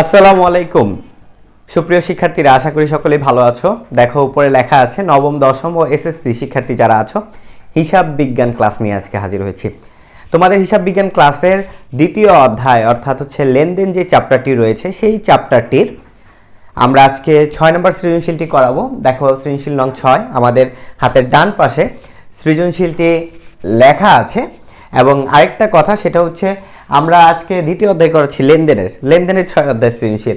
আসসালামু আলাইকুম। সুপ্রিয় শিক্ষার্থীরা, আশা করি সকলেই ভালো আছো। দেখো, উপরে লেখা আছে, নবম, দশম ও এসএসসি শিক্ষার্থী যারা আছো, হিসাব বিজ্ঞান ক্লাস নিয়ে আজকে হাজির হয়েছি। তোমাদের হিসাব বিজ্ঞান ক্লাসের দ্বিতীয় অধ্যায়, অর্থাৎ হচ্ছে লেনদেন যে চ্যাপ্টারটি রয়েছে, সেই চ্যাপ্টারটির আমরা আজকে ছয় নম্বর সৃজনশীলটি করাবো। দেখো, সৃজনশীল নং ছয়, আমাদের হাতের ডান পাশে সৃজনশীলটি লেখা আছে এবং আরেকটা কথা, সেটা হচ্ছে আমরা আজকে দ্বিতীয় অধ্যায় করেছি লেনদেনের লেনদেনের ছয় অধ্যায় সৃজনশীল।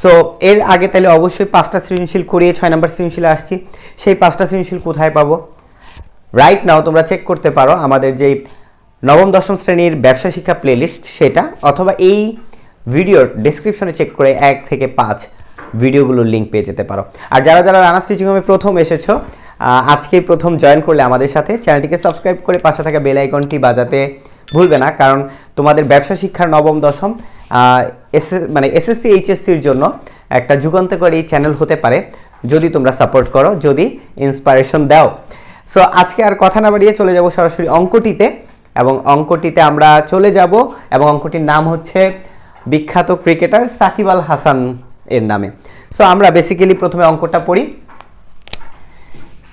সো এর আগে তাহলে অবশ্যই পাঁচটা সৃজনশীল করিয়ে ছয় নম্বর সৃজনশীলে আসছি। সেই পাঁচটা সৃজনশীল কোথায় পাবো? রাইট নাও তোমরা চেক করতে পারো আমাদের যেই নবম, দশম শ্রেণির ব্যবসা শিক্ষা প্লেলিস্ট সেটা, অথবা এই ভিডিওর ডেসক্রিপশনে চেক করে এক থেকে পাঁচ ভিডিওগুলোর লিঙ্ক পেয়ে যেতে পারো। আর যারা যারা রানা স্টিচিং হোমে প্রথম এসেছ আজকেই প্রথম জয়েন করলে আমাদের সাথে চ্যানেলটিকে সাবস্ক্রাইব করে পাশে থাকা বেল আইকনটি বাজাতে ভুলবে না, কারণ তোমাদের ব্যবসা শিক্ষার নবম, দশম এস মানে এসএসসি এইচএসসির জন্য একটা যুগান্তকারী চ্যানেল হতে পারে, যদি তোমরা সাপোর্ট করো, যদি ইন্সপায়ারেশন দাও। সো আজকে আর কথা না বাড়িয়ে চলে যাব সরাসরি অঙ্কটিতে, এবং অঙ্কটিতে আমরা চলে যাব, এবং অঙ্কটির নাম হচ্ছে বিখ্যাত ক্রিকেটার সাকিব আল হাসান এর নামে। সো আমরা বেসিক্যালি প্রথমে অঙ্কটা পড়ি।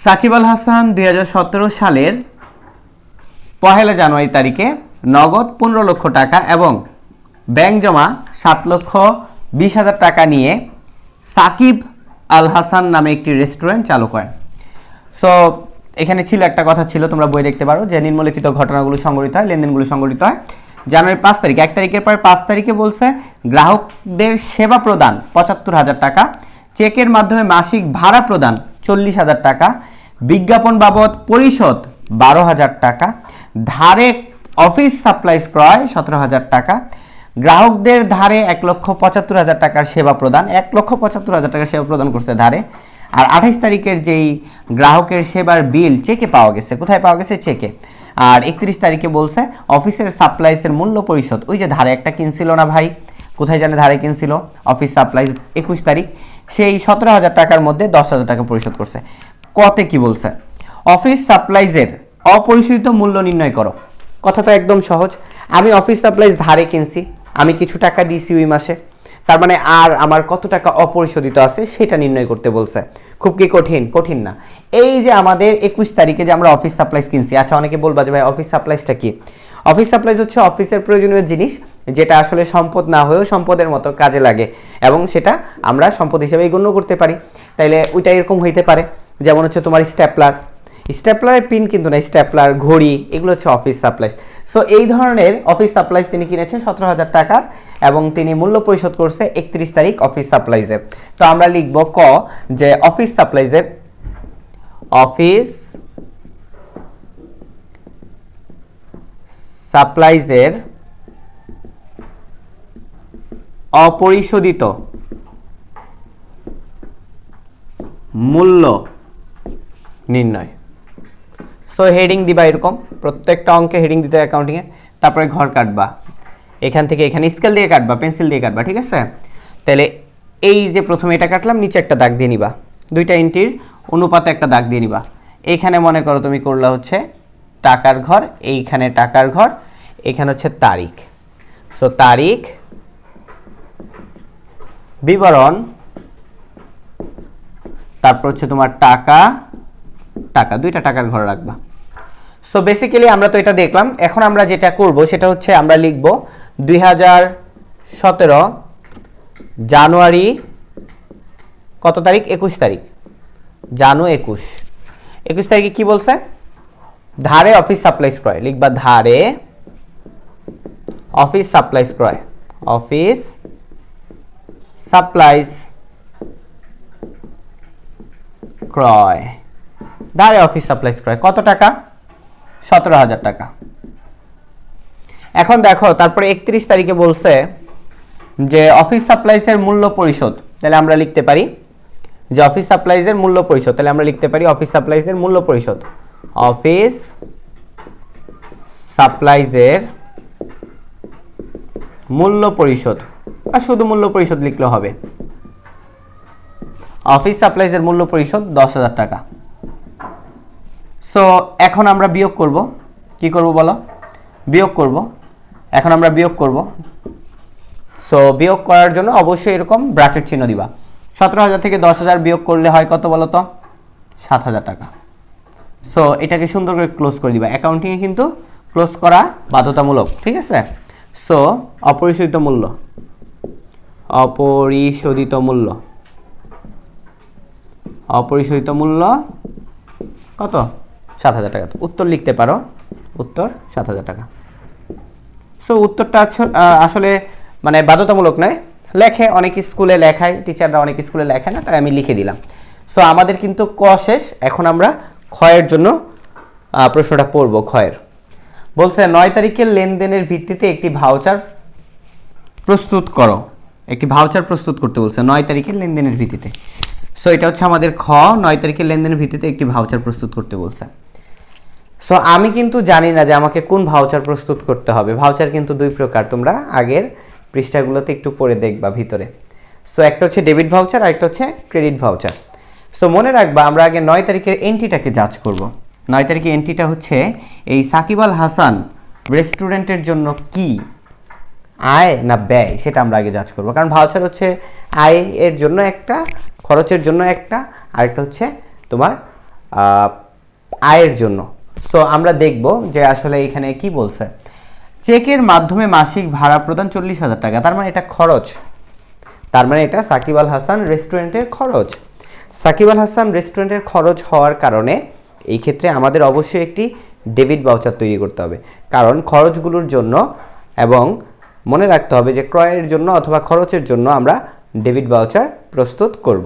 সাকিব আল হাসান দু হাজার সতেরো সালের পহেলা জানুয়ারি তারিখে নগদ পনেরো লক্ষ টাকা এবং ব্যাংক জমা সাত লক্ষ বিশ হাজার টাকা নিয়ে সাকিব আল হাসান নামে একটি রেস্টুরেন্ট চালু করেন। সো এখানে ছিল একটা কথা ছিল, তোমরা বই দেখতে পারো, যে নিম্নলিখিত ঘটনাগুলো সংঘটিত হয়, লেনদেনগুলো সংঘটিত হয়। জানুয়ারি পাঁচ তারিখ, এক তারিখের পর পাঁচ তারিখে বলছে, গ্রাহকদের সেবা প্রদান পঁচাত্তর হাজার টাকা, চেকের মাধ্যমে মাসিক ভাড়া প্রদান চল্লিশ হাজার টাকা, বিজ্ঞাপন বাবদ পরিশোধ বারো হাজার টাকা, ধারে অফিস সাপ্লাইস ক্রয় সতেরো হাজার টাকা। গ্রাহকদের ধারে এক লক্ষ পঁচাত্তর হাজার টাকার সেবা প্রদান। এক লক্ষ পঁচাত্তর হাজার টাকার সেবা প্রদান করছে ধারে। আর আঠাইশ তারিখের যেই গ্রাহকের সেবার বিল চেকে পাওয়া গেছে। কোথায় পাওয়া গেছে? চেকে। আর একত্রিশ তারিখে বলছে, অফিসের সাপ্লাইসের মূল্য পরিশোধ। ওই যে ধারে একটা কিনছিল না ভাই। কোথায় জানে ধারে কিনছিল? অফিস সাপ্লাইস একুশ তারিখ। সেই সতেরো হাজার টাকার মধ্যে দশ হাজার টাকা পরিশোধ করছে। কতে কি বলছে? অফিস সাপ্লাইজের অপরিশোধিত মূল্য নির্ণয় করো। কথা তো একদম সহজ। আমি অফিস সাপ্লাইজ ধারে কিনছি, আমি কিছু টাকা দিয়েছি ওই মাসে। তার মানে আর আমার কত টাকা অপরিশোধিত আছে সেটা নির্ণয় করতে বলছে। খুব কি কঠিন? কঠিন না। এই যে আমাদের একুশ তারিখে যে আমরা অফিস সাপ্লাইজ কিনছি আচ্ছা অনেকে বলবা যে ভাই অফিস সাপ্লাইজটা কি? অফিস সাপ্লাইজ হচ্ছে অফিসের প্রয়োজনীয় জিনিস, যেটা আসলে সম্পদ না হয়েও সম্পদের মতো কাজে লাগে এবং সেটা আমরা সম্পদ হিসেবে গণ্য করতে পারি। তাইলে ওইটা এরকম হইতে পারে। যেমন হচ্ছে তোমার স্ট্যাপলার স্ট্যাপলারের পিন কিন্তু না স্ট্যাপলার ঘড়ি, এগুলো হচ্ছে অফিস সাপ্লাইজ সো এই ধরনের অফিস সাপ্লাইজ তিনি কিনেছেন সতেরো হাজার টাকার এবং তিনি মূল্য পরিশোধ করছে একত্রিশ তারিখ অফিস সাপ্লাইজের তো আমরা লিখব ক যে অফিস সাপ্লাইজের অফিস সাপ্লাইজের অপরিশোধিত মূল্য নির্ণয়। সো হেডিং দিবা এরকম, প্রত্যেকটা অঙ্কে হেডিং দিতে অ্যাকাউন্টিংয়ে তারপরে ঘর কাটবা। এখান থেকে এখানে স্কেল দিয়ে কাটবা পেন্সিল দিয়ে কাটবা, ঠিক আছে? তাহলে এই যে প্রথমে এটা কাটলাম, নিচে একটা দাগ দিয়ে নিবা। দুইটা ইন্টির অনুপাতে একটা দাগ দিয়ে নিবা। এইখানে মনে করো তুমি করলা হচ্ছে টাকার ঘর, এইখানে টাকার ঘর, এখানে হচ্ছে তারিখ। সো তারিখ, বিবরণ, তারপর হচ্ছে তোমার টাকা টাকা, দুইটা টাকার ঘর রাখবা। সো বেসিক্যালি আমরা তো এটা দেখলাম। এখন আমরা যেটা করব, সেটা হচ্ছে আমরা লিখব দুই হাজার সতেরো জানুয়ারি কত তারিখ? একুশ তারিখ। জানু একুশ। একুশ তারিখে কি বলছে? ধারে অফিস সাপ্লাইস ক্রয়। লিখবা ধারে অফিস সাপ্লাইস ক্রয়। অফিস সাপ্লাইস ক্রয়। ধারে অফিস সাপ্লাইস ক্রয়। কত টাকা? সতেরো হাজার টাকা। এখন দেখো, তারপরে একত্রিশ তারিখে বলছে যে অফিস সাপ্লাইসের মূল্য পরিশোধ, তাহলে আমরা লিখতে পারি যে অফিস সাপ্লাইজের মূল্য পরিশোধ, তাহলে আমরা লিখতে পারি অফিস সাপ্লাইজের মূল্য পরিশোধ। অফিস সাপ্লাইজের মূল্য পরিশোধ, আর শুধু মূল্য পরিশোধ লিখলে হবে। অফিস সাপ্লাইজের মূল্য পরিশোধ দশ হাজার টাকা। সো এখন আমরা বিয়োগ করব। কি করব বলো? বিয়োগ করব। এখন আমরা বিয়োগ করব। সো বিয়োগ করার জন্য অবশ্যই এরকম ব্র্যাকেট চিহ্ন দিবা। সতেরো হাজার থেকে দশ হাজার বিয়োগ করলে হয় কত বলো তো? সাত হাজার টাকা। সো এটাকে সুন্দর করে ক্লোজ করে দিবা। অ্যাকাউন্টিংয়ে কিন্তু ক্লোজ করা বাধ্যতামূলক, ঠিক আছে? সো অপরিশোধিত মূল্য। অপরিশোধিত মূল্য। অপরিশোধিত মূল্য কত? সাত হাজার টাকা। উত্তর লিখতে পারো। উত্তর সাত হাজার টাকা। সো উত্তরটা আসলে মানে বাধ্যতামূলক নয়। লেখে, অনেক স্কুলে লেখায় টিচাররা অনেক স্কুলে লেখায় না, তাই আমি লিখে দিলাম। সো আমাদের কিন্তু ক শেষ, এখন আমরা ক্ষয়ের জন্য প্রশ্নটা পড়ব ক্ষয়ের বলছে, নয় তারিখের লেনদেনের ভিত্তিতে একটি ভাউচার প্রস্তুত করো। একটি ভাউচার প্রস্তুত করতে বলছে, নয় তারিখের লেনদেনের ভিত্তিতে। সো এটা হচ্ছে আমাদের খ, নয় তারিখের লেনদেনের ভিত্তিতে একটি ভাউচার প্রস্তুত করতে বলছে। সো আমি কিন্তু জানি না যে আমাকে কোন ভাউচার প্রস্তুত করতে হবে। ভাউচার কিন্তু দুই প্রকার। তোমরা আগের পৃষ্ঠাগুলোতে একটু পড়ে দেখবা ভিতরে। সো একটা হচ্ছে ডেবিট ভাউচার আর একটা হচ্ছে ক্রেডিট ভাউচার সো মনে রাখবা, আমরা আগে নয় তারিখের এন্ট্রিটাকে যাচ করব। নয় তারিখের এন্ট্রিটা হচ্ছে এই সাকিব আল হাসান রেস্টুরেন্টের জন্য কি আয় না ব্যয় সেটা আমরা আগে যাচ করব। কারণ ভাউচার হচ্ছে আয় এর জন্য একটা, খরচের জন্য একটা, আরেকটা হচ্ছে তোমার আয়ের জন্য। সো আমরা দেখব যে আসলে এখানে কি বলছে। চেকের মাধ্যমে মাসিক ভাড়া প্রদান চল্লিশ হাজার টাকা। তার মানে এটা খরচ। তার মানে এটা সাকিব আল হাসান রেস্টুরেন্টের খরচ। সাকিব আল হাসান রেস্টুরেন্টের খরচ হওয়ার কারণে এই ক্ষেত্রে আমাদের অবশ্যই একটি ডেবিট ভাউচার তৈরি করতে হবে। কারণ খরচগুলোর জন্য এবং মনে রাখতে হবে যে ক্রয়ের জন্য অথবা খরচের জন্য আমরা ডেবিট ভাউচার প্রস্তুত করব।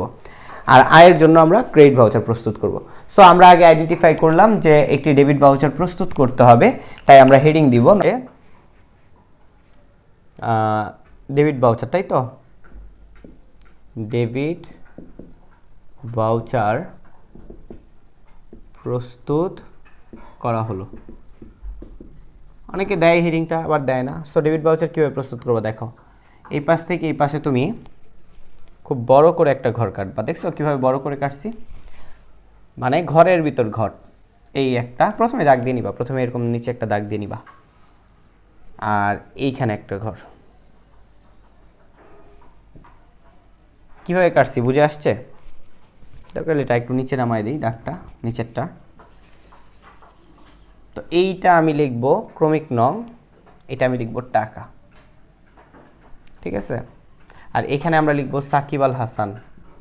আর আয়ের জন্য আমরা ক্রেডিট ভাউচার প্রস্তুত করব। সো আমরা আগে আইডেন্টিফাই করলাম যে একটি ডেবিট ভাউচার প্রস্তুত করতে হবে, তাই আমরা হেডিং দিব। ডেবিট ভাউচার তাই তো? ডেবিট ভাউচার প্রস্তুত করা হলো। অনেকে দেয় হিডিংটা আবার দেয় না। সো ডেবিট ভাউচার কীভাবে প্রস্তুত করব দেখো। এই পাশ থেকে এই পাশে তুমি খুব বড় করে একটা ঘর কাটবা। দেখছ কীভাবে বড় করে কাটছি? মানে ঘরের ভিতর ঘর। এই একটা, প্রথমে দাগ দিয়ে নিবা, প্রথমে এরকম নিচে একটা দাগ দিয়ে নিবা। আর এইখানে একটা ঘর। কীভাবে কাটছি, বুঝে আসছে? দরকার এটা একটু নিচে নামাই দিই, দাগটা, নিচেরটা। তো এইটা আমি লিখব ক্রমিক নং, এটা আমি লিখব টাকা। ঠিক আছে? আর এখানে আমরা লিখব সাকিব আল হাসান,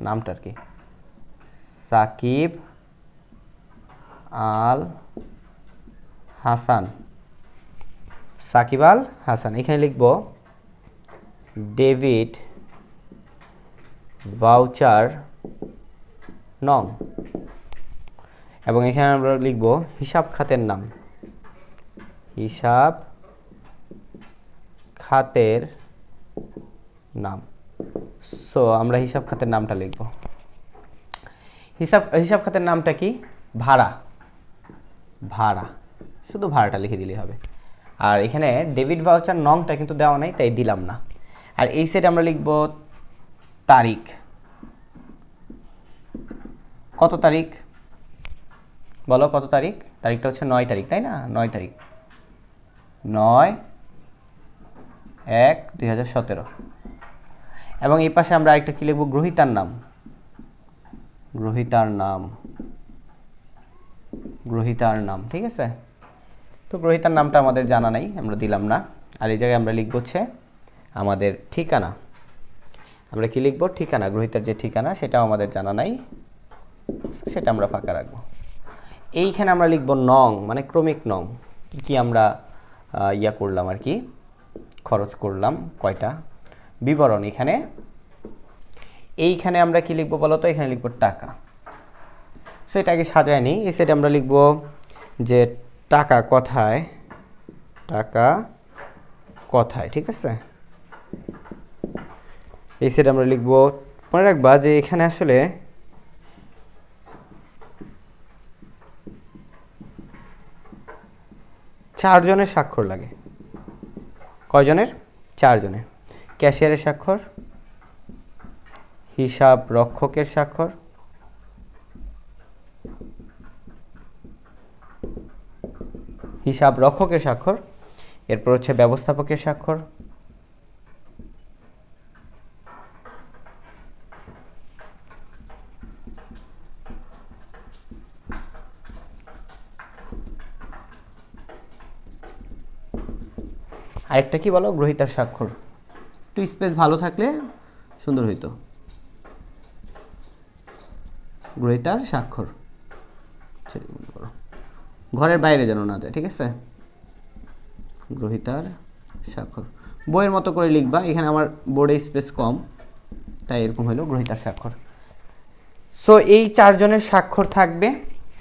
নামটা আর কি। সাকিব আল হাসান। সাকিব আল হাসান। এখানে লিখব ডেভিড ভাউচার নং। এবং এখানে আমরা লিখব হিসাব খাতের নাম। হিসাব খাতের নাম। সো আমরা হিসাব খাতের নামটা লিখব। হিসাব হিসাব খাতের নামটা কি? ভাড়া। ভাড়া। শুধু ভাড়াটা লিখে দিলেই হবে। আর এখানে ডেবিট ভাউচার নংটা কিন্তু দেওয়া নাই, তাই দিলাম না। আর এই সাইডে আমরা লিখব তারিখ। কত তারিখ? বলো কত তারিখ? তারিখটা হচ্ছে নয় তারিখ, তাই না? নয় তারিখ। নয় এক দুই হাজার সতেরো। এবং এই পাশে আমরা আরেকটা কী লিখব? গ্রহিতার নাম। গ্রহিতার নাম। গ্রহিতার নাম, ঠিক আছে? তো গ্রহিতার নামটা আমাদের জানা নাই, আমরা দিলাম না। আর এই জায়গায় আমরা লিখব হচ্ছে আমাদের ঠিকানা। আমরা কি লিখব? ঠিকানা, গ্রহিতার যে ঠিকানা, সেটাও আমাদের জানা নাই। সেটা আমরা ফাঁকা রাখব। এইখানে আমরা লিখব নং মানে ক্রমিক নং। কি কি আমরা ইয়া করলাম আর কি? খরচ করলাম কয়টা? বিবরণ এখানে। এইখানে আমরা কি লিখব বলো তো এখানে লিখব টাকা। সো এটাকে সাজায় নিই এই সাইডে আমরা লিখব যে টাকা কথায় টাকা কথায়, ঠিক আছে? এই সাইডে আমরা লিখব, মনে রাখবা যে এখানে আসলে চারজনের স্বাক্ষর লাগে। কয়জনের? চারজনের। ক্যাশিয়ারের স্বাক্ষর, হিসাব রক্ষকের স্বাক্ষর হিসাব রক্ষকের স্বাক্ষর, এরপর হচ্ছে ব্যবস্থাপকের স্বাক্ষর। আরেকটা কি বলো? গ্রহিতার স্বাক্ষর। একটু স্পেস ভালো থাকলে সুন্দর হইতো। গ্রহিতার স্বাক্ষর। ছেড়ে করো। ঘরের বাইরে যেন না যায়, ঠিক আছে? গ্রহিতার স্বাক্ষর। বইয়ের মতো করে লিখবা, এখানে আমার বোর্ডে স্পেস কম, তাই এরকম হলো গ্রহিতার স্বাক্ষর। সো এই চারজনের স্বাক্ষর থাকবে,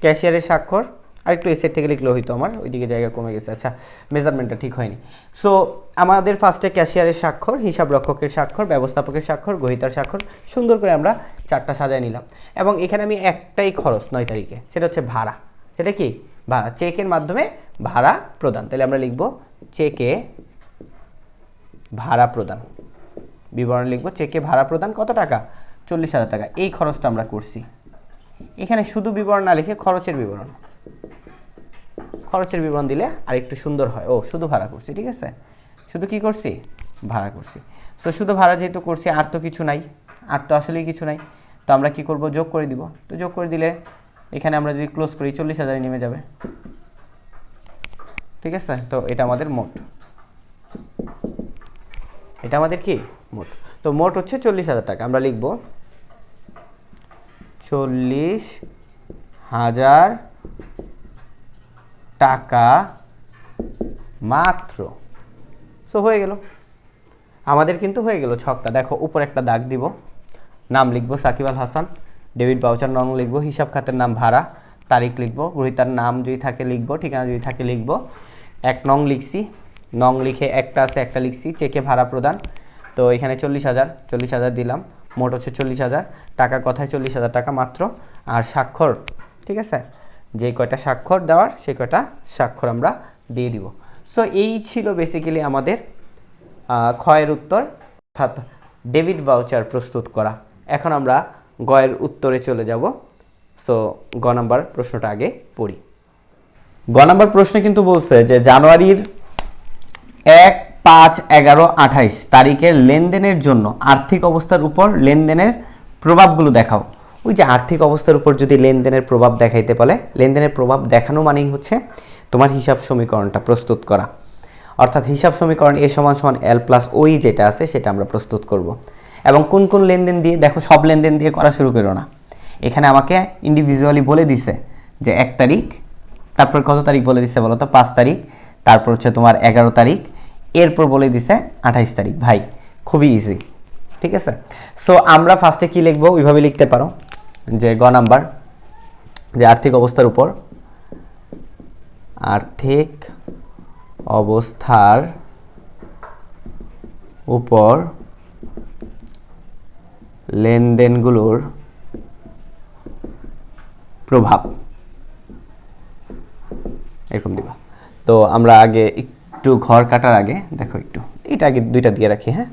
ক্যাশিয়ারের স্বাক্ষর, আর একটু এসের থেকে লিখলে হইতো আমার, ওইদিকে জায়গা কমে গেছে আচ্ছা মেজারমেন্টটা ঠিক হয়নি। সো আমাদের ফার্স্টে ক্যাশিয়ারের স্বাক্ষর, হিসাব রক্ষকের স্বাক্ষর, ব্যবস্থাপকের স্বাক্ষর, গ্রহিতার স্বাক্ষর, সুন্দর করে আমরা চারটা সাজায় নিলাম। এবং এখানে আমি একটাই খরচ নয় তারিখে, সেটা হচ্ছে ভাড়া। সেটা কি? ভাড়া চেকের মাধ্যমে ভাড়া প্রদান। তাহলে আমরা লিখব চেকে ভাড়া প্রদান। বিবরণ লিখব চেকে ভাড়া প্রদান কত টাকা? চল্লিশ হাজার টাকা। এই খরচটা আমরা করছি। এখানে শুধু বিবরণ না লিখে খরচের বিবরণ। খরচের বিবরণ দিলে আর একটু সুন্দর হয়। ও, শুধু ভাড়া করছি, ঠিক আছে? শুধু কি করছি? ভাড়া করছি। সো শুধু ভাড়া যেহেতু করছি, আর তো কিছু নাই। আর তো আসলেই কিছু নাই। তো আমরা কি করব? যোগ করে দিব। তো যোগ করে দিলে এখানে আমরা যদি ক্লোজ করি, চল্লিশ হাজারে নেমে যাবে। ঠিক আছে? তো এটা আমাদের মোট। এটা আমাদের কি? মোট। তো মোট হচ্ছে চল্লিশ হাজার টাকা। আমরা লিখব চল্লিশ হাজার টাকা মাত্র। সো হয়ে গেল। আমাদের কিন্তু হয়ে গেল ছকটা। দেখো, উপর একটা দাগ দিব। নাম লিখব সাকিব আল হাসান। ডেবিট বাউচার নং লিখব, হিসাব খাতের নাম ভাড়া, তারিখ লিখব গ্রহিতার নাম যদি থাকে লিখব, ঠিকানা যদি থাকে লিখব। এক নং লিখছি, নং লিখে একটা আছে, একটা লিখছি, চেকে ভাড়া প্রদান। তো এখানে চল্লিশ হাজার চল্লিশ হাজার দিলাম, মোট হচ্ছে চল্লিশ হাজার, টাকা কথায় চল্লিশ হাজার টাকা মাত্র। আর স্বাক্ষর, ঠিক আছে? যে কয়টা স্বাক্ষর দেওয়ার সেই কয়টা স্বাক্ষর আমরা দিয়ে দিব। সো এই ছিল বেসিক্যালি আমাদের ক্ষয়ের উত্তর, অর্থাৎ ডেবিট ভাউচার প্রস্তুত করা। এখন আমরা গয়ের উত্তরে চলে যাব। সো গ নাম্বার প্রশ্নটা আগে পড়ি। গ নাম্বার প্রশ্নে কিন্তু বলছে যে জানুয়ারির এক পাঁচ এগারো আঠাইশ তারিখের লেনদেনের জন্য আর্থিক অবস্থার উপর লেনদেনের প্রভাবগুলো দেখাও। ওই যে আর্থিক অবস্থার উপর যদি লেনদেনের প্রভাব দেখাইতে বলে, লেনদেনের প্রভাব দেখানো মানেই হচ্ছে তোমার হিসাব সমীকরণটা প্রস্তুত করা। অর্থাৎ হিসাব সমীকরণ এ সমান সমান এল প্লাস ওই যেটা আছে সেটা আমরা প্রস্তুত করব। এবং কোন কোন লেনদেন দিয়ে, দেখো সব লেনদেন দিয়ে করা শুরু করো না। এখানে আমাকে ইন্ডিভিজুয়ালি বলে দিছে যে এক তারিখ, তারপর কত তারিখ বলে দিছে বলো তো? পাঁচ তারিখ, তারপর হচ্ছে তোমার এগারো তারিখ, এরপর বলে দিছে আঠাইশ তারিখ। ভাই, খুবই ইজি ঠিক আছে? সো আমরা ফার্স্টে কি লিখব? ওইভাবে লিখতে পারো। যে গ নাম্বার, যে আর্থিক অবস্থার উপর। আর্থিক অবস্থার উপর লেনদেনগুলোর প্রভাব। এরকম দিবা। তো আমরা আগে একটু ঘর কাটার আগে, দেখো একটু এটা আগে দুইটা দিয়ে রাখি হ্যাঁ।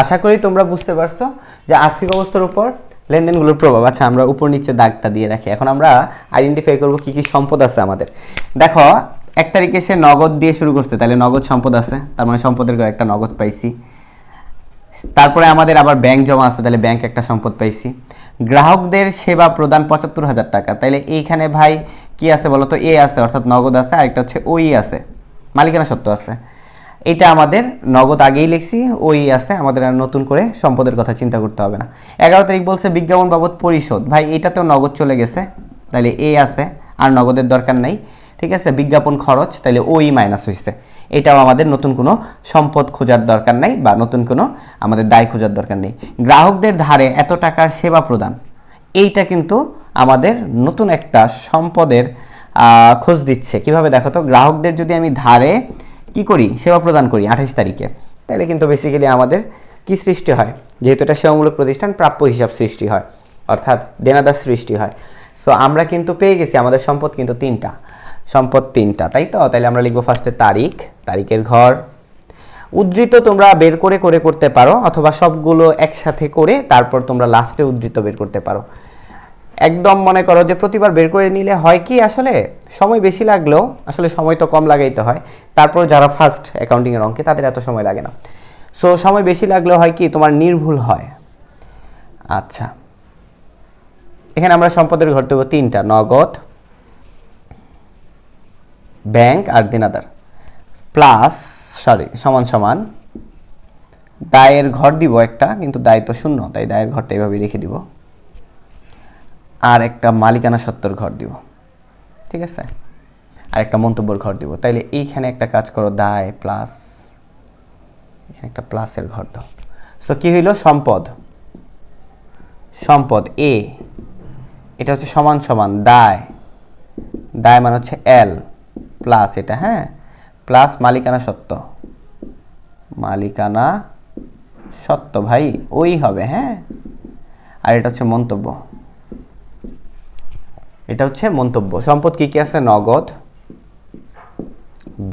আশা করি তোমরা বুঝতে পারছ যে আর্থিক অবস্থার উপর লেনদেনগুলোর প্রভাব। আচ্ছা আমরা উপর নিচে দাগটা দিয়ে রাখি। এখন আমরা আইডেন্টিফাই করব কি কি সম্পদ আছে আমাদের। দেখো এক তারিখে সে নগদ দিয়ে শুরু করছে। তাহলে নগদ সম্পদ আছে, তার মানে সম্পদের একটা নগদ পাইছি। তারপরে আমাদের আবার ব্যাংক জমা আছে, তাহলে ব্যাংক একটা সম্পদ পাইছি। গ্রাহকদের সেবা প্রদান পঁচাত্তর হাজার টাকা। তাইলে এইখানে ভাই কি আছে বলো তো এ আছে, অর্থাৎ নগদ আছে, আরেকটা হচ্ছে ওই আছে। মালিকানা সত্ত্ব আছে। এটা আমাদের নগদ আগেই লিখছি, ওই আছে, আমাদের আর নতুন করে সম্পদের কথা চিন্তা করতে হবে না। এগারো তারিখ বলছে বিজ্ঞাপন বাবদ পরিশোধ। ভাই, এটাতেও নগদ চলে গেছে। তাহলে এ আছে, আর নগদের দরকার নাই। ঠিক আছে? বিজ্ঞাপন খরচ তাহলে ওই মাইনাস হয়েছে এটাও আমাদের নতুন কোনো সম্পদ খোঁজার দরকার নাই বা নতুন কোনো আমাদের দায় খোঁজার দরকার নেই। গ্রাহকদের ধারে এত টাকার সেবা প্রদান, এইটা কিন্তু আমাদের নতুন একটা সম্পদের খোঁজ দিচ্ছে। কীভাবে দেখো তো? গ্রাহকদের যদি আমি ধারে কি করি? সেবা প্রদান করি আঠাইশ তারিখে তাহলে কিন্তু বেসিক্যালি আমাদের কি সৃষ্টি হয়? যেহেতু এটা সেবামূলক প্রতিষ্ঠান, প্রাপ্য হিসাব সৃষ্টি হয়, অর্থাৎ দেনাদার সৃষ্টি হয়। সো আমরা কিন্তু পেয়ে গেছি, আমাদের সম্পদ কিন্তু তিনটা। সম্পদ তিনটা, তাই তো? তাহলে আমরা লিখব ফার্স্টে তারিখ, তারিখের ঘর। উদ্ধৃত তোমরা বের করে করে করতে পারো, অথবা সবগুলো একসাথে করে তারপর তোমরা লাস্টে উদ্ধৃত বের করতে পারো। একদম মনে করো যে প্রতিবার বের করে নিলে হয় কি আসলে? সময় বেশি লাগলেও, আসলে সময় তো কম লাগাইতে হয়। তারপর যারা ফার্স্ট অ্যাকাউন্টিংয়ের অঙ্কে, তাদের এত সময় লাগে না। সো সময় বেশি লাগলেও হয় কি? তোমার নির্ভুল হয়। আচ্ছা। এখানে আমরা সম্পদের ঘর দেবো তিনটা, নগদ ব্যাংক আর দেনাদার প্লাস, সরি, সমান সমান, দায়ের ঘর দিব একটা, কিন্তু দায় তো শূন্য, তাই দায়ের ঘরটা এইভাবে রেখে দিব। আর একটা মালিকানা সত্তর ঘর দিব। ঠিক আছে? আর একটা মন্তব্যর ঘর দিব। তাইলে এইখানে একটা কাজ করো, দায় প্লাস, এখানে একটা প্লাসের ঘর দাও। সো কি হইল? সম্পদ। সম্পদ এ এটা হচ্ছে সমান সমান, দায়। দায় মানে হচ্ছে এল প্লাস এটা হ্যাঁ? প্লাস মালিকানা সত্য। মালিকানা সত্য, ভাই, ওই হবে হ্যাঁ? আর এটা হচ্ছে মন্তব্য। এটা হচ্ছে মন্তব্য। সম্পদ কি কি আছে? নগদ,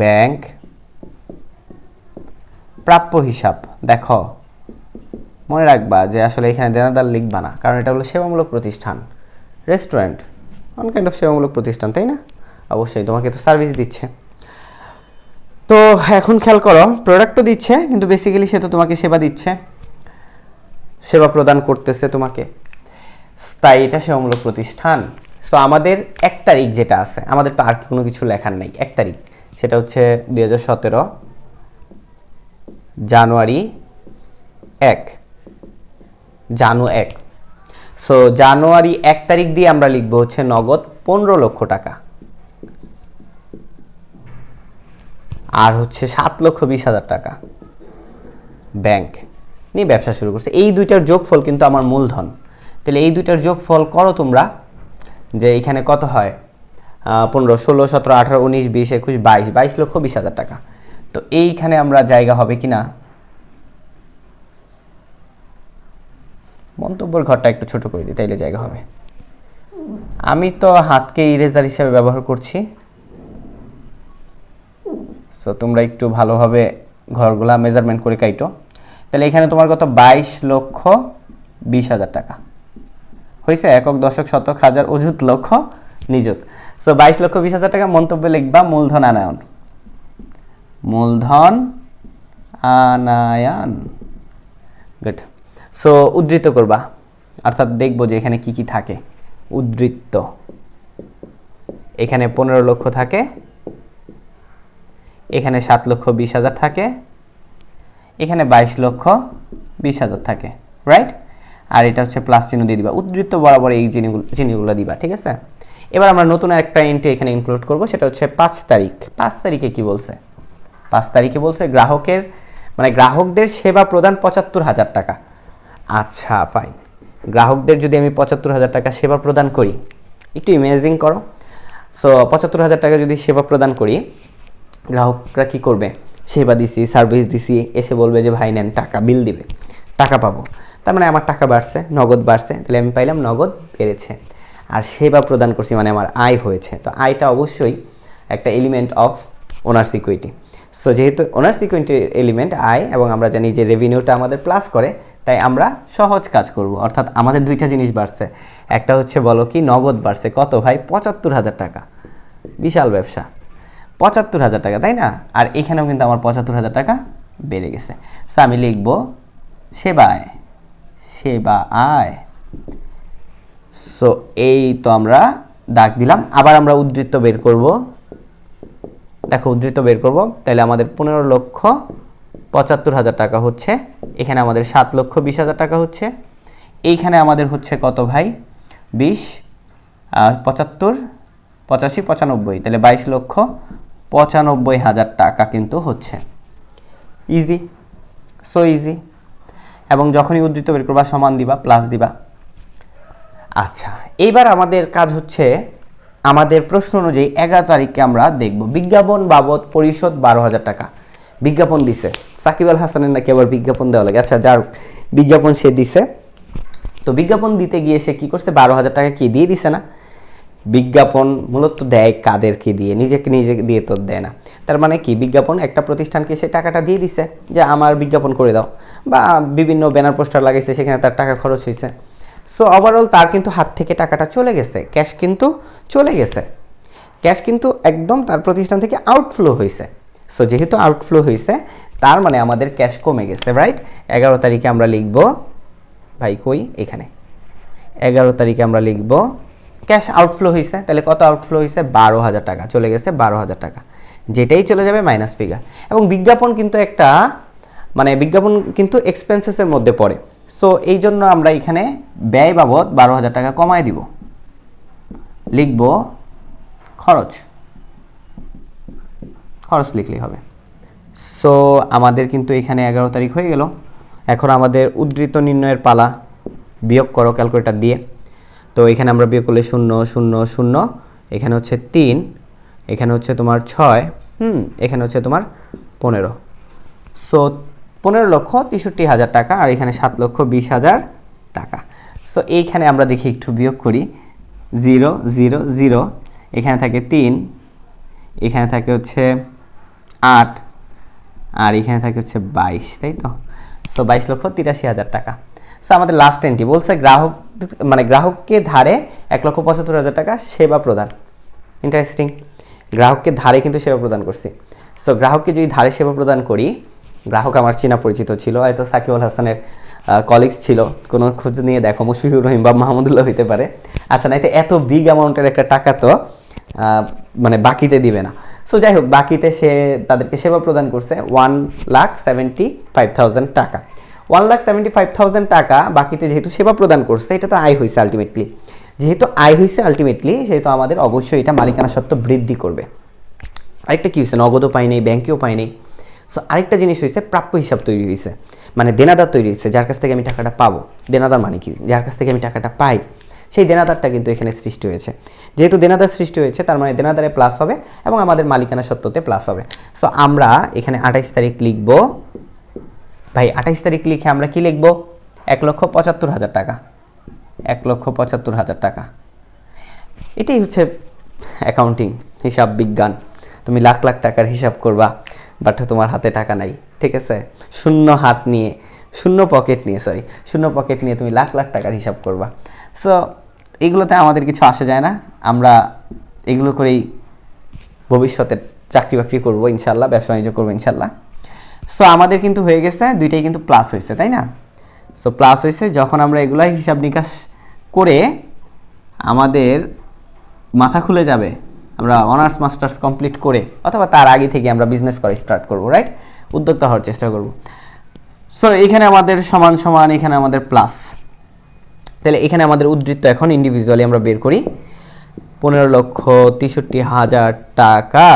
ব্যাংক, প্রাপ্য হিসাব। দেখো, মনে রাখবা যে আসলে এখানে দেনাদার লিখবা না, কারণ এটা হলো সেবামূলক প্রতিষ্ঠান। রেস্টুরেন্ট, অন কাইন্ড অফ সেবামূলক প্রতিষ্ঠান, তাই না? অবশ্যই, তোমাকে তো সার্ভিস দিচ্ছে। তো এখন খেয়াল করো প্রোডাক্টও দিচ্ছে, কিন্তু বেসিক্যালি সে তো তোমাকে সেবা দিচ্ছে। সেবা প্রদান করতেছে তোমাকে। তাই এটা সেবামূলক প্রতিষ্ঠান। সো আমাদের এক তারিখ যেটা আছে, আমাদের তো আর কোনো কিছু লেখার নেই, এক তারিখ। সেটা হচ্ছে দুই হাজার সতেরো, জানুয়ারি এক। জানু এক। সো জানুয়ারি এক তারিখ দিয়ে আমরা লিখব হচ্ছে নগদ পনেরো লক্ষ টাকা। আর হচ্ছে সাত লক্ষ বিশ হাজার টাকা। ব্যাংক নিয়ে ব্যবসা শুরু করছে। এই দুইটার যোগফল কিন্তু আমার মূলধন। তাহলে এই দুইটার যোগফল করো তোমরা যে এখানে কত হয়? পনেরো, ষোলো, সতেরো, আঠারো, উনিশ, বিশ, একুশ, বাইশ বাইশ লক্ষ বিশ হাজার টাকা। তো এইখানে আমরা জায়গা হবে কি না? মন্তব্যের ঘরটা একটু ছোট করে দিই, তাইলে জায়গা হবে। আমি তো হাতকে ইরেজার হিসাবে ব্যবহার করছি। সো তোমরা একটু ভালোভাবে ঘরগুলা মেজারমেন্ট করে কাইটো। তাহলে এখানে তোমার কত? বাইশ লক্ষ বিশ হাজার টাকা। হয়েছে একক, দশক, শতক, হাজার, অযুত লক্ষ, নিযুত। সো বাইশ লক্ষ বিশ হাজার টাকা মন্তব্যে লিখবা মূলধন আনায়ন। মূলধন আনায়ন। গুড সো উদ্ধৃত করবা। অর্থাৎ দেখব যে এখানে কি কি থাকে। উদ্ধৃত্ত। এখানে পনেরো লক্ষ থাকে এখানে সাত লক্ষ বিশ হাজার থাকে। এখানে বাইশ লক্ষ বিশ হাজার থাকে রাইট আর এটা হচ্ছে প্লাস চিহ্ন দিয়ে দিবা। উদ্বৃত্ত বরাবর এই জিনিসগুলো জিনিসগুলো দিবা, ঠিক আছে? এবার আমরা নতুন একটা এন্ট্রি এখানে ইনক্লুড করব, সেটা হচ্ছে পাঁচ তারিখ। পাঁচ তারিখে কি বলছে? পাঁচ তারিখে বলছে গ্রাহকের মানে গ্রাহকদের সেবা প্রদান পঁচাত্তর হাজার টাকা। আচ্ছা ফাইন গ্রাহকদের যদি আমি পঁচাত্তর হাজার টাকা সেবা প্রদান করি, একটু ইমেজিং করো। সো পঁচাত্তর হাজার টাকা যদি সেবা প্রদান করি গ্রাহকরা কি করবে? সেবা দিছি সার্ভিস দিছি, এসে বলবে যে, ভাই, নেন, টাকা বিল দিবে, টাকা পাবো। তার মানে আমার টাকা বাড়ছে, নগদ বাড়ছে, তাহলে আমি পাইলাম নগদ বেড়েছে। আর সেবা প্রদান করছি মানে আমার আয় হয়েছে। তো আয়টা অবশ্যই একটা element of owner security so যেহেতু ওনার সিকিউরিটি এলিমেন্ট আয়, এবং আমরা জানি যে রেভিনিউটা আমাদের প্লাস করে, তাই আমরা সহজ কাজ করব। অর্থাৎ আমাদের দুইটা জিনিস বাড়ছে। একটা হচ্ছে বলো কি, নগদ বাড়ছে। কত ভাই? পঁচাত্তর হাজার টাকা। বিশাল ব্যবসা। পঁচাত্তর হাজার টাকা, তাই না? আর এখানেও কিন্তু আমার পঁচাত্তর হাজার টাকা বেড়ে গেছে। সো আমি লিখব, সেবায় সেবা আয় সো এই তো আমরা দাগ দিলাম। আবার আমরা উদ্ধৃত্ত বের করব। দেখো, উদ্ধৃত্ত বের করব। তাহলে আমাদের পনেরো লক্ষ পঁচাত্তর হাজার টাকা হচ্ছে। এখানে আমাদের সাত লক্ষ বিশ হাজার টাকা হচ্ছে। এইখানে আমাদের হচ্ছে কত ভাই? বিশ পঁচাত্তর, পঁচাশি, পঁচানব্বই। তাহলে বাইশ লক্ষ পঁচানব্বই হাজার টাকা কিন্তু হচ্ছে। ইজি সো ইজি এবং যখনই উদ্ধৃত বের করবা, সমান দিবা প্লাস দিবা। আচ্ছা এইবার আমাদের কাজ হচ্ছে, আমাদের প্রশ্ন অনুযায়ী এগারো তারিখকে আমরা দেখব। বিজ্ঞাপন বাবদ পরিশোধ বারো হাজার টাকা। বিজ্ঞাপন দিছে। সাকিব আল হাসানের নাকি আবার বিজ্ঞাপন দেওয়া লাগে? আচ্ছা যার বিজ্ঞাপন সে দিছে। তো বিজ্ঞাপন দিতে গিয়ে সে কি করছে? বারো হাজার টাকা কি? দিয়ে দিছে না। বিজ্ঞাপন মূলত দেয় কাদেরকে দিয়ে, নিজেকে নিজে দিয়ে তো দেয় না। তার মানে কি? বিজ্ঞাপন একটা প্রতিষ্ঠানকে সে টাকাটা দিয়ে দিছে যে আমার বিজ্ঞাপন করে দাও। বা বিভিন্ন ব্যানার পোস্টার লাগাইছে, সেখানে তার টাকা খরচ হয়েছে সো ওভারঅল তার কিন্তু হাত থেকে টাকাটা চলে গেছে। ক্যাশ কিন্তু চলে গেছে। ক্যাশ কিন্তু একদম তার প্রতিষ্ঠান থেকে আউটফ্লো হয়েছে সো যেহেতু আউটফ্লো হয়েছে তার মানে আমাদের ক্যাশ কমে গেছে রাইট এগারো তারিখে আমরা লিখব, ভাই কই? এখানে। এগারো তারিখে আমরা লিখব ক্যাশ আউটফ্লো হয়েছে তাহলে কত আউটফ্লো হয়েছে বারো হাজার টাকা, চলে গেছে বারো হাজার টাকা। যেটাই চলে যাবে মাইনাস ফিগার এবং বিজ্ঞাপন কিন্তু একটা মানে বিজ্ঞাপন কিন্তু এক্সপেন্সেসের মধ্যে পড়ে। সো এই জন্য আমরা এখানে ব্যয় বাবদ বারো হাজার টাকা কমায় দিব। লিখব খরচ। খরচ লিখলেই হবে। সো আমাদের কিন্তু এখানে এগারো তারিখ হয়ে গেল। এখন আমাদের উদ্ধৃত নির্ণয়ের পালা। বিয়োগ করো ক্যালকুলেটর দিয়ে। তো এখানে আমরা বিয়োগ করলে শূন্য শূন্য শূন্য। এখানে হচ্ছে তিন, এখানে হচ্ছে তোমার ছয়, হুম, এখানে হচ্ছে তোমার পনেরো। সো পনেরো লক্ষ তেষট্টি হাজার টাকা আর এখানে সাত লক্ষ বিশ হাজার টাকা। সো এইখানে আমরা দেখি একটু বিয়োগ করি। জিরো জিরো জিরো, এখানে থাকে তিন, এখানে থাকে হচ্ছে আট, আর এখানে থাকে হচ্ছে বাইশ, তাই তো? সো বাইশ লক্ষ তিরাশি হাজার টাকা। সো আমাদের লাস্ট এন্ট্রি বলছে গ্রাহক মানে গ্রাহককে ধারে এক লক্ষ পঁচাত্তর হাজার টাকা সেবা প্রদান। ইন্টারেস্টিং গ্রাহককে ধারে কিন্তু সেবা প্রদান করছি। সো গ্রাহককে যদি ধারে সেবা প্রদান করি, গ্রাহক আমার চেনা পরিচিত ছিল, হয়তো সাকিউল হাসানের কলিগস ছিল। কোনো খোঁজ নিয়ে দেখো, মুশফিকুর রহিম বা মাহমুদুল্লাহ হইতে পারে। আচ্ছা না এতে এত বিগ অ্যামাউন্টের একটা টাকা তো মানে বাকিতে দিবে না। সো যাই হোক, বাকিতে সে তাদেরকে সেবা প্রদান করছে one lakh seventy five thousand টাকা। One lakh seventy five thousand টাকা বাকিতে যেহেতু সেবা প্রদান করছে, এটা তো আয় হয়েছে আলটিমেটলি যেহেতু আয় হয়েছে আলটিমেটলি সেহেতু আমাদের অবশ্যই এটা মালিকানা সত্ত্ব বৃদ্ধি করবে। আরেকটা কী হয়েছে নগদও পাই নেই, ব্যাংকেও পাই নেই। সো আরেকটা জিনিস হয়েছে প্রাপ্য হিসাব তৈরি হয়েছে মানে দেনাদার তৈরি হয়েছে যার কাছ থেকে আমি টাকাটা পাবো। দেনাদার মানে কি? যার কাছ থেকে আমি টাকাটা পাই, সেই দেনাদারটা কিন্তু এখানে সৃষ্টি হয়েছে। যেহেতু দেনাদার সৃষ্টি হয়েছে, তার মানে দেনাদারে প্লাস হবে এবং আমাদের মালিকানা সত্ত্বতে প্লাস হবে। সো আমরা এখানে আঠাইশ তারিখ লিখব ভাই, আঠাইশ তারিখ লিখে আমরা কি লিখব? এক লক্ষ পঁচাত্তর হাজার টাকা। এক লক্ষ পঁচাত্তর হাজার টাকা। এটাই হচ্ছে অ্যাকাউন্টিং হিসাব বিজ্ঞান। তুমি লাখ লাখ টাকার হিসাব করবা বাট তোমার হাতে টাকা নাই, ঠিক আছে? শূন্য হাত নিয়ে, শূন্য পকেট নিয়ে সরি শূন্য পকেট নিয়ে তুমি লাখ লাখ টাকার হিসাব করবা। সো এগুলোতে আমাদের কিছু আসে যায় না। আমরা এগুলো করেই ভবিষ্যতে চাকরি বাকরি করব, ইনশাল্লাহ, ব্যবসা বাণিজ্য করব, ইনশাল্লাহ। সো আমাদের কিন্তু হয়ে গেছে, দুইটাই কিন্তু প্লাস হয়েছে, তাই না? সো প্লাস হয়েছে, যখন আমরা এগুলা হিসাব নিকাশ করে আমাদের মাথা খুলে যাবে, আমরা অনার্স মাস্টার্স কমপ্লিট করে, অথবা তার আগে থেকে আমরা বিজনেস করা স্টার্ট করব রাইট উদ্যোক্তা হওয়ার চেষ্টা করব। সো এখানে আমাদের সমান সমান, এখানে আমাদের প্লাস তাহলে এখানে আমাদের উদ্ধৃত এখন ইন্ডিভিজুয়ালি আমরা বের করি, পনেরো লক্ষ তেষট্টি হাজার টাকা,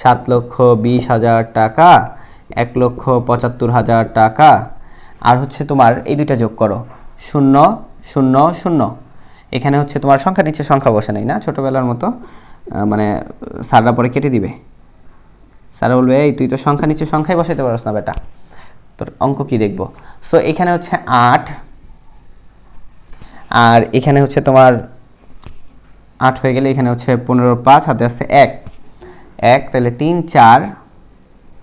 সাত লক্ষ বিশ হাজার টাকা এক লক্ষ পঁচাত্তর হাজার টাকা। আর হচ্ছে তোমার এই দুইটা যোগ করো। শূন্য শূন্য শূন্য। এখানে হচ্ছে তোমার সংখ্যা নিচে সংখ্যা বসে নাই না? ছোটোবেলার মতো মানে স্যাররা পরে কেটে দিবে। স্যার বলবে, এই, তুই তো সংখ্যা নিচে সংখ্যাই বসাইতে পারস না বেটা। তোর অঙ্ক কি দেখব? সো এখানে হচ্ছে আট। আর এখানে হচ্ছে তোমার আট হয়ে গেলে এখানে হচ্ছে পনেরো পাঁচ, হাতে আসছে এক। এক, তাহলে তিন, চার।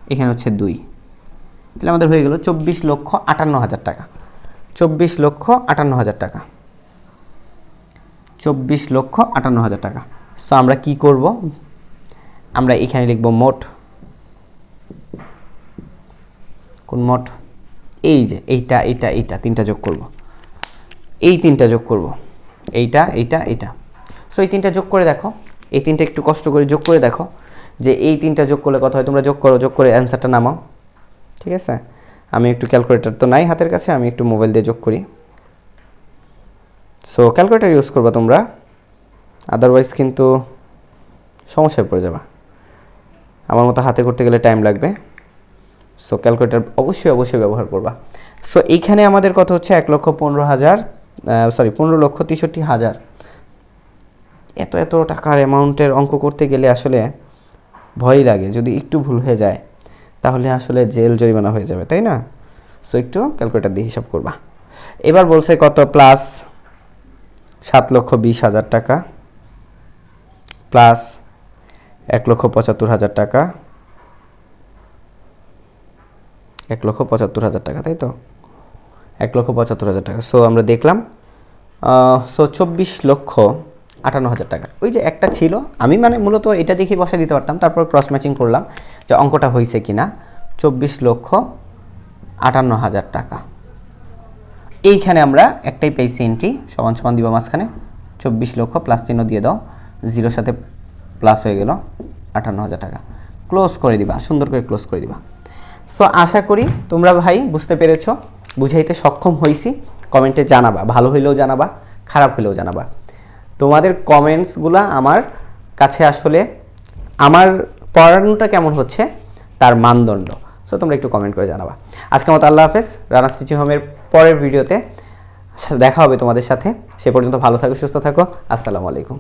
এখানে হচ্ছে দুই। তাহলে আমাদের হয়ে গেল চব্বিশ লক্ষ আটান্ন হাজার টাকা। চব্বিশ লক্ষ আটান্ন হাজার টাকা। চব্বিশ লক্ষ আটান্ন হাজার টাকা। সো আমরা কি করব? আমরা এখানে লিখব মোট। কোন মোট? এই যে, এইটা এইটা এইটা, তিনটা যোগ করব। এই তিনটা যোগ করব। এইটা এইটা এইটা। সো এই তিনটা যোগ করে দেখো। এই তিনটা একটু কষ্ট করে যোগ করে দেখো। যে এই তিনটা যোগ করলে কত হয়? তোমরা যোগ করো, যোগ করে অ্যান্সারটা নামাও। ঠিক আছে? আমি একটু ক্যালকুলেটার তো নাই হাতের কাছে, আমি একটু মোবাইল দিয়ে যোগ করি। সো ক্যালকুলেটার ইউজ করবা তোমরা। আদারওয়াইজ কিন্তু সমস্যায় পড়ে যাবা। আমার মতো হাতে করতে গেলে টাইম লাগবে। সো ক্যালকুলেটার অবশ্যই অবশ্যই ব্যবহার করবা। সো এইখানে আমাদের কত হচ্ছে এক লক্ষ পনেরো হাজার সরি পনেরো লক্ষ তেষট্টি হাজার। এত এত টাকার অ্যামাউন্টের অঙ্ক করতে গেলে আসলে ভয়ই লাগে, যদি একটু ভুল হয়ে যায়, তাহলে আসলে জেল জরিমানা হয়ে যাবে, তাই না? সো একটু ক্যালকুলেটর দিয়ে হিসাব করবা। এবার বলছে কত? প্লাস সাত লক্ষ বিশ হাজার টাকা প্লাস এক লক্ষ পঁচাত্তর হাজার টাকা, এক লক্ষ পঁচাত্তর হাজার টাকা, তাই তো? এক লক্ষ পঁচাত্তর হাজার টাকা। সো আমরা দেখলাম সো চব্বিশ লক্ষ আটান্ন হাজার টাকা। ওই যে একটা ছিল, আমি মানে মূলত এটা দেখে বসা দিতে পারতাম, তারপর ক্রস ম্যাচিং করলাম যে অঙ্কটা হয়েছে কি না চব্বিশ লক্ষ আটান্ন হাজার টাকা। এইখানে আমরা একটাই পেয়েছি এন্ট্রি সমান সমান দিব মাঝখানে। চব্বিশ লক্ষ প্লাস চিহ্ন দিয়ে দাও জিরোর সাথে প্লাস হয়ে গেল আটান্ন হাজার টাকা। ক্লোজ করে দিবা, সুন্দর করে ক্লোজ করে দিবা। সো আশা করি তোমরা ভাই বুঝতে পেরেছ, বুঝাইতে সক্ষম হয়েছি কমেন্টে জানাবা, ভালো হইলেও জানাবা, খারাপ হইলেও জানাবা। তোমাদের কমেন্টসগুলো আমার কাছে আসলে আমার পড়ানোটা কেমন হচ্ছে, তার মানদণ্ড। সো তোমরা একটু কমেন্ট করে জানাবা। আজকে মতো আল্লাহ হাফেজ। রানা স্টিচিং হোমের পরের ভিডিওতে দেখা হবে তোমাদের সাথে। সে পর্যন্ত ভালো থাকো, সুস্থ থাকো। আসসালামু আলাইকুম।